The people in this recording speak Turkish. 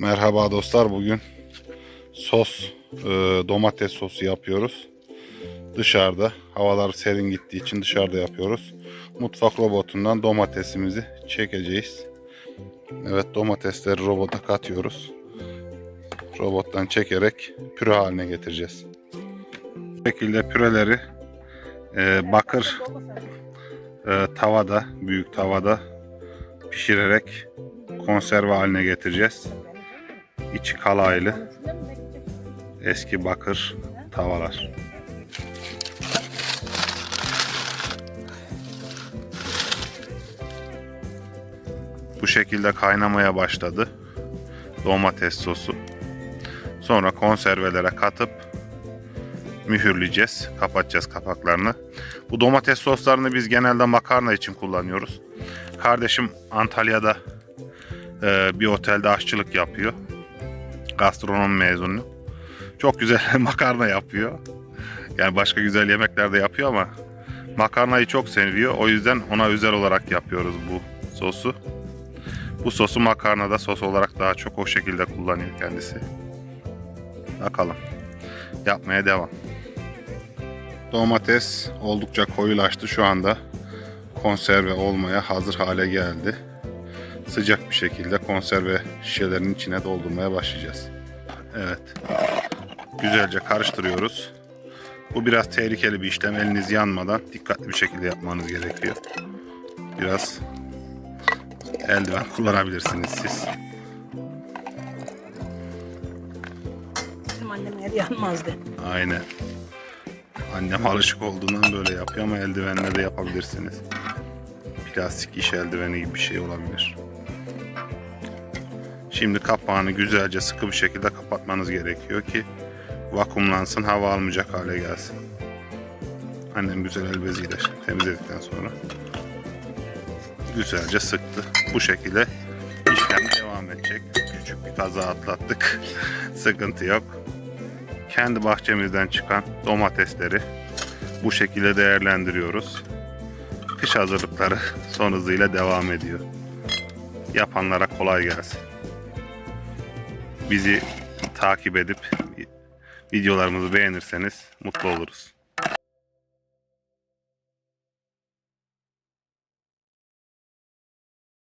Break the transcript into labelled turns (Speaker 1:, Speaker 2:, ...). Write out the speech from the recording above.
Speaker 1: Merhaba dostlar bugün sos e, domates sosu yapıyoruz. Dışarıda havalar serin gittiği için dışarıda yapıyoruz. Mutfak robotundan domatesimizi çekeceğiz. Evet domatesleri robota katıyoruz. Robottan çekerek püre haline getireceğiz. Bu şekilde püreleri e, bakır e, tavada, büyük tavada pişirerek konserve haline getireceğiz. İçi kalaylı eski bakır tavalar. Bu şekilde kaynamaya başladı domates sosu. Sonra konservelere katıp mühürleyeceğiz. Kapatacağız kapaklarını. Bu domates soslarını biz genelde makarna için kullanıyoruz. Kardeşim Antalya'da e, bir otelde aşçılık yapıyor. Gastronom mezunu. Çok güzel makarna yapıyor. Yani başka güzel yemekler de yapıyor ama makarnayı çok seviyor. O yüzden ona özel olarak yapıyoruz bu sosu. Bu sosu makarnada sos olarak daha çok o şekilde kullanıyor kendisi. Bakalım. Yapmaya devam. Domates oldukça koyulaştı şu anda. Konserve olmaya hazır hale geldi. Sıcak bir şekilde konserve şişelerinin içine doldurmaya başlayacağız. Evet. Güzelce karıştırıyoruz. Bu biraz tehlikeli bir işlem. Eliniz yanmadan dikkatli bir şekilde yapmanız gerekiyor. Biraz eldiven kullanabilirsiniz siz.
Speaker 2: Bizim annem el yanmazdı.
Speaker 1: Aynen. Annem alışık olduğundan böyle yapıyor ama eldivenle de yapabilirsiniz. Plastik iş eldiveni gibi bir şey olabilir. Şimdi kapağını güzelce sıkı bir şekilde kapatmanız gerekiyor ki vakumlansın, hava almayacak hale gelsin. Annem güzel el beziyle temizledikten sonra güzelce sıktı. Bu şekilde işlem devam edecek. Küçük bir kaza atlattık. Sıkıntı yok kendi bahçemizden çıkan domatesleri bu şekilde değerlendiriyoruz. Kış hazırlıkları son hızıyla devam ediyor. Yapanlara kolay gelsin. Bizi takip edip videolarımızı beğenirseniz mutlu oluruz.